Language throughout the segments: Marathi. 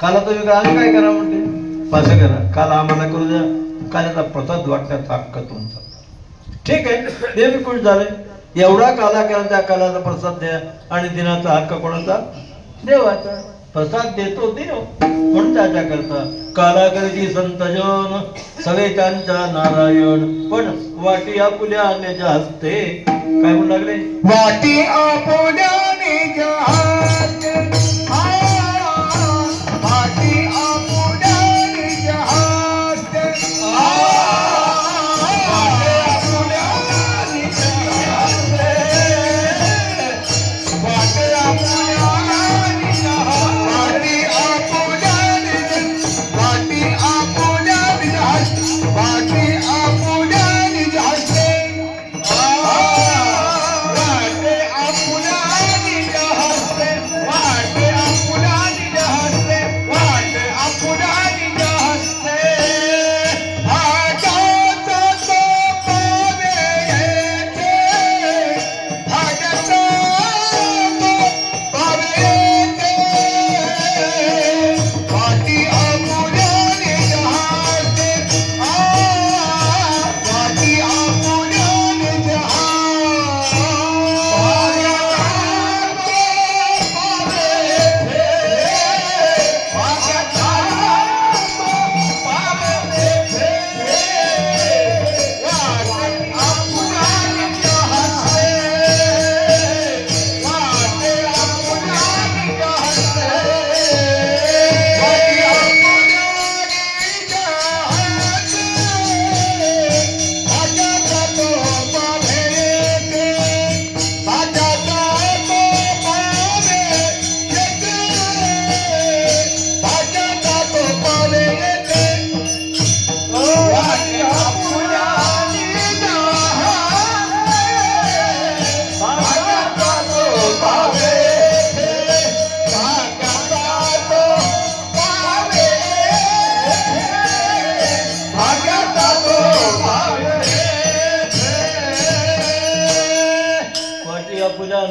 काला तुम्ही काय आम्ही काय करा म्हणते? असं करा. काल आम्हाला करू द्या. काल्याचा प्रसाद वाटण्याचा हक्क तुमचा. ठीक आहे. ते बी खुश झाले. एवढा काला त्या कालाचा प्रसाद द्या आणि दिनाचा हक्क कोणाचा? देवाचा. प्रसाद देतो देव हो. म्हणून त्याच्या करता. कालाकरीची संतजन सगळे त्यांचा नारायण. पण वाटी आपुल्या आल्याच्या हस्ते. काय म्हणू लागले? वाटी आपुल्या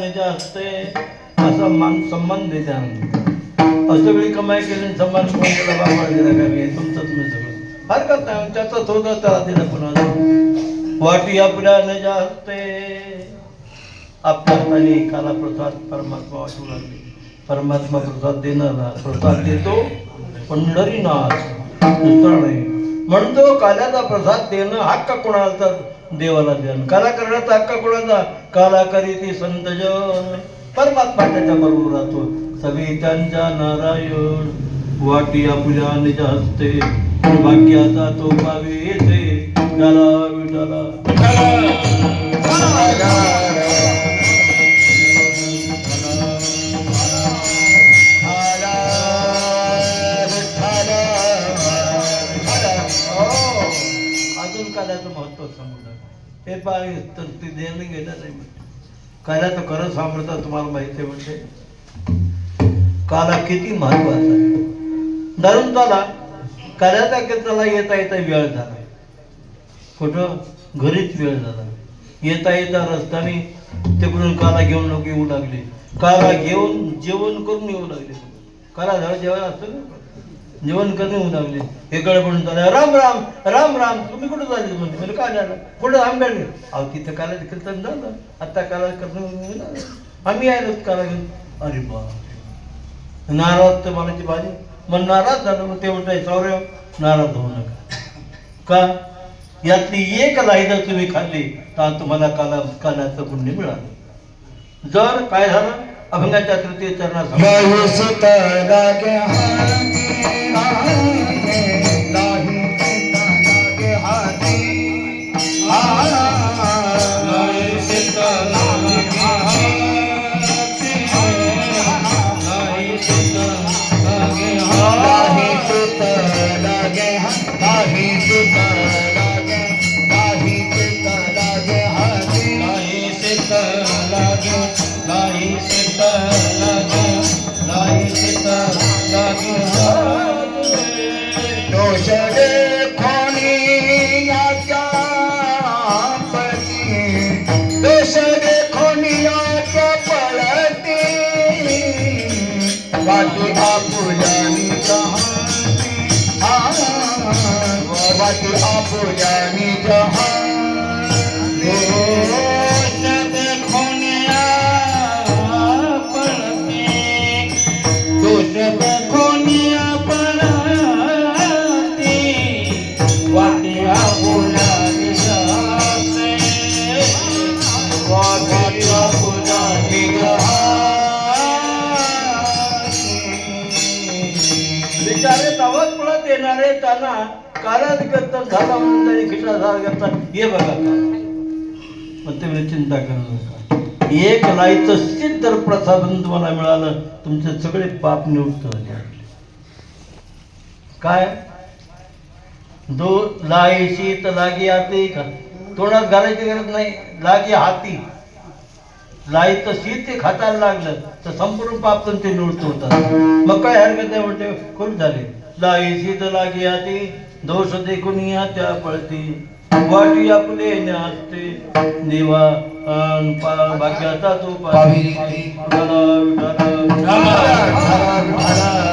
आपुल्या आणण्याच्या हस्ते असा मान सन्मान देते आम्ही. असं वेळी कमाई केली आणि सन्मान कोण केला बाबा दिला का मी? तुमचं तुम्ही सगळं हरकत नाही त्याचा थोडा त्याला दिला पुन्हा वाटी आपल्या आणण्याच्या हस्ते आपल्या हाताने एकाला प्रसाद परमात्मा वाटू लागले. परमात्मा प्रसाद देणारा प्रसाद देतो पंढरीनाथ दुसरा नाही. म्हणतो काल्याचा प्रसाद देणं हक्क कोणाला तर? देवाला ध्यान काला करण्याचा हक्क कोणाचा? काला करीती संतजन परमात्मा त्याच्या बरोबर राहतो. सगळी त्यांच्या नारायण. वाटी आपल्या निज हस्ते. भाग्याचा तो पावी येते त्याला विठाला. अजून काल्याचं महत्त्व समजलं हे पाय तर ते देणं गेलं नाही म्हणजे काल्याचं खरं सामर्थ्य तुम्हाला माहिती आहे म्हणजे. काला किती महत्त्वाचा आहे. धरून चला काल्याचा कीर्तनाला येता येता वेळ झाला. कुठं? घरीच वेळ झाला. येता येता रस्त्याने तिकडून काला घेऊन लोक येऊ लागले. काला घेऊन जेवण करून येऊ लागले. काला झालं जेवण असतं ना जेवण कमी होऊन लागले हे पडून चालले राम राम राम राम. तुम्ही कुठं चालले म्हणते? म्हणजे काय झालं कुठं? आंबेडकर. अहो तिथं काला कीर्तन झालं. आता काला कीर्तन आम्ही आलो काला घेऊन. अरे बा नाराज तर मनाची भाजी मग नाराज झालं मग ते म्हणताय सौर्य नाराज होऊ नका. का? यातली एक लाई जर तुम्ही खाल्ली तर तुम्हाला काला कालाचं पुण्य मिळालं. जर काय झालं अभंगाच्या तृतीय चरणात लहू सुता জানি জাহান बिचारे तवाच मुळात येणारे त्यांना कालच करतात झाला म्हणून त्यांनी खिसा झाला करतात हे बघा मग तुम्ही चिंता करू नका. एक लाईचं सिद्ध प्रसादन तुम्हाला मिळालं तुमचे सगळे पाप निवृत्त झाले. काय? दो लाईशी तर लागी आते. का तोंडात घालायची गरज नाही. लागी हाती. लाई तर शीत ते खातायला लागलं तर संपूर्ण पाप तुमचे निवृत्त होतात मग काय हरकत नाही म्हणते खूप झाले लाई शीत लागी हाती दोष देखून या त्या पळती वाटी आपले असते देवा भाग्याचा तो विठाला